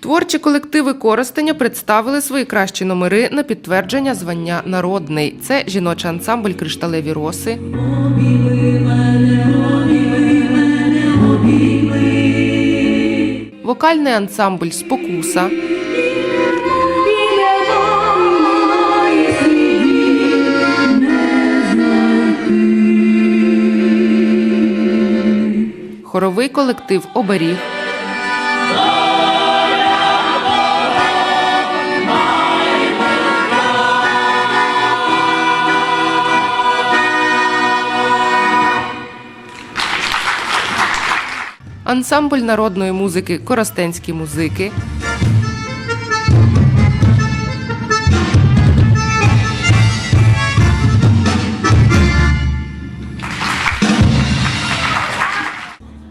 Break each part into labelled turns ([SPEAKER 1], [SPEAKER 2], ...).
[SPEAKER 1] Творчі колективи Коростеня представили свої кращі номери на підтвердження звання народний. Це жіночий ансамбль Кришталеві роси. Вокальний ансамбль Спокуса. Хоровий колектив Оберіг. Ансамбль народної музики Коростенські музики.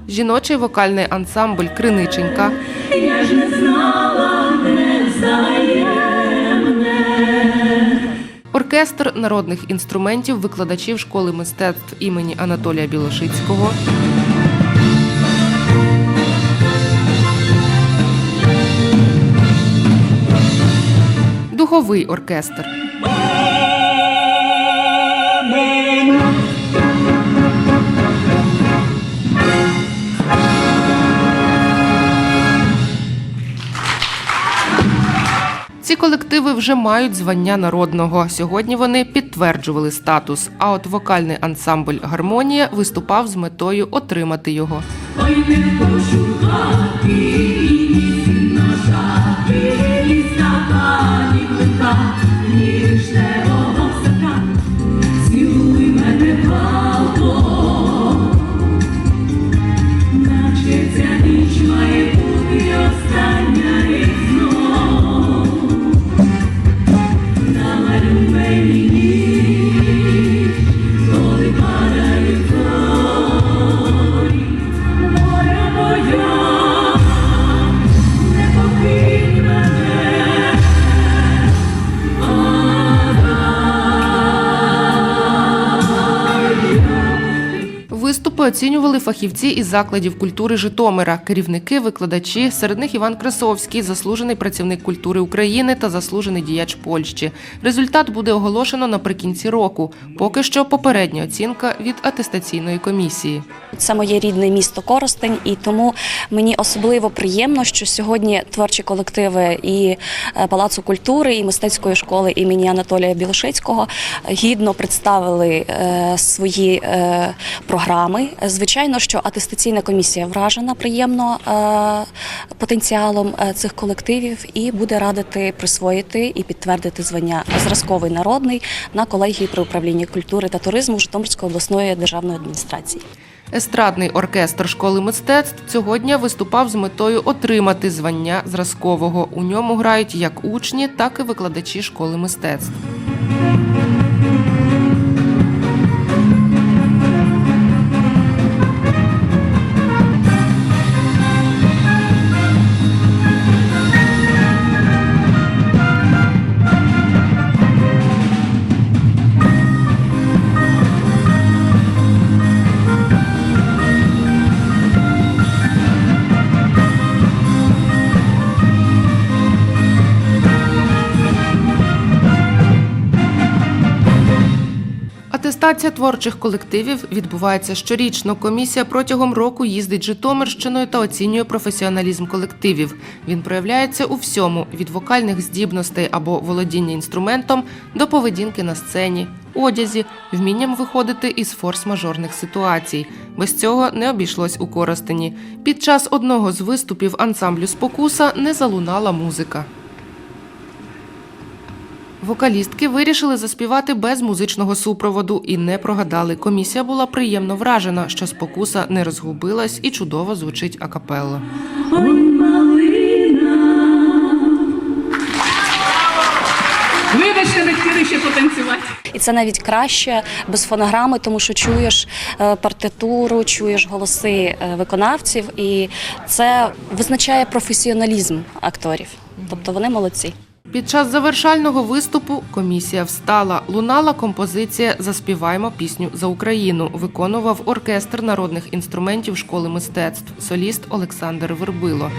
[SPEAKER 1] Жіночий вокальний ансамбль Криниченька.
[SPEAKER 2] Я ж не знала,
[SPEAKER 1] Оркестр народних інструментів викладачів школи мистецтв імені Анатолія Білошицького. Духовий оркестр. Ці колективи вже мають звання народного. Сьогодні вони підтверджували статус. А от вокальний ансамбль Гармонія виступав з метою отримати його.
[SPEAKER 2] Ой, не пошукати
[SPEAKER 1] оцінювали фахівці із закладів культури Житомира, керівники, викладачі. Серед них Іван Красовський, заслужений працівник культури України та заслужений діяч Польщі. Результат буде оголошено наприкінці року. Поки що попередня оцінка від атестаційної комісії.
[SPEAKER 3] Це моє рідне місто Коростень, і тому мені особливо приємно, що сьогодні творчі колективи і е, Палацу культури, і мистецької школи імені Анатолія Білошицького гідно представили е, свої е, програми. Звичайно, що атестаційна комісія вражена приємно е, потенціалом е, цих колективів і буде радити присвоїти і підтвердити звання зразковий народний на колегії при управлінні культури та туризму Житомирської обласної державної адміністрації.
[SPEAKER 1] Естрадний оркестр школи мистецтв цього дня виступав з метою отримати звання зразкового. У ньому грають як учні, так і викладачі школи мистецтв. Атестація творчих колективів відбувається щорічно. Комісія протягом року їздить Житомирщиною та оцінює професіоналізм колективів. Він проявляється у всьому: від вокальних здібностей або володіння інструментом до поведінки на сцені, одязі, вмінням виходити із форс-мажорних ситуацій. Без цього не обійшлось у Коростені. Під час одного з виступів ансамблю Спокуса не залунала музика. Вокалістки вирішили заспівати без музичного супроводу і не прогадали. Комісія була приємно вражена, що спокуса не розгубилась і чудово звучить акапелла.
[SPEAKER 2] Вибачте, не хотіли ще потанцювати.
[SPEAKER 3] І це навіть краще без фонограми, тому що чуєш е, партитуру, чуєш голоси е, виконавців, і це визначає професіоналізм акторів. Тобто вони молодці.
[SPEAKER 1] Під час завершального виступу комісія встала. Лунала композиція Заспіваймо пісню за Україну. Виконував оркестр народних інструментів школи мистецтв. Соліст Олександр Вербило.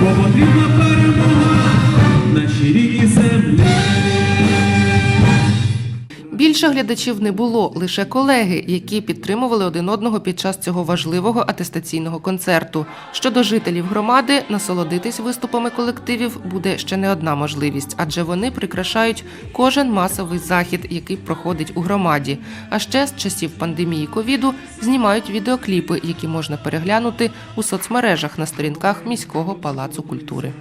[SPEAKER 2] Бо потрібно
[SPEAKER 1] Більше глядачів не було, лише колеги, які підтримували один одного під час цього важливого атестаційного концерту. Щодо жителів громади, насолодитись виступами колективів буде ще не одна можливість, адже вони прикрашають кожен масовий захід, який проходить у громаді. А ще з часів пандемії ковіду знімають відеокліпи, які можна переглянути у соцмережах на сторінках міського палацу культури.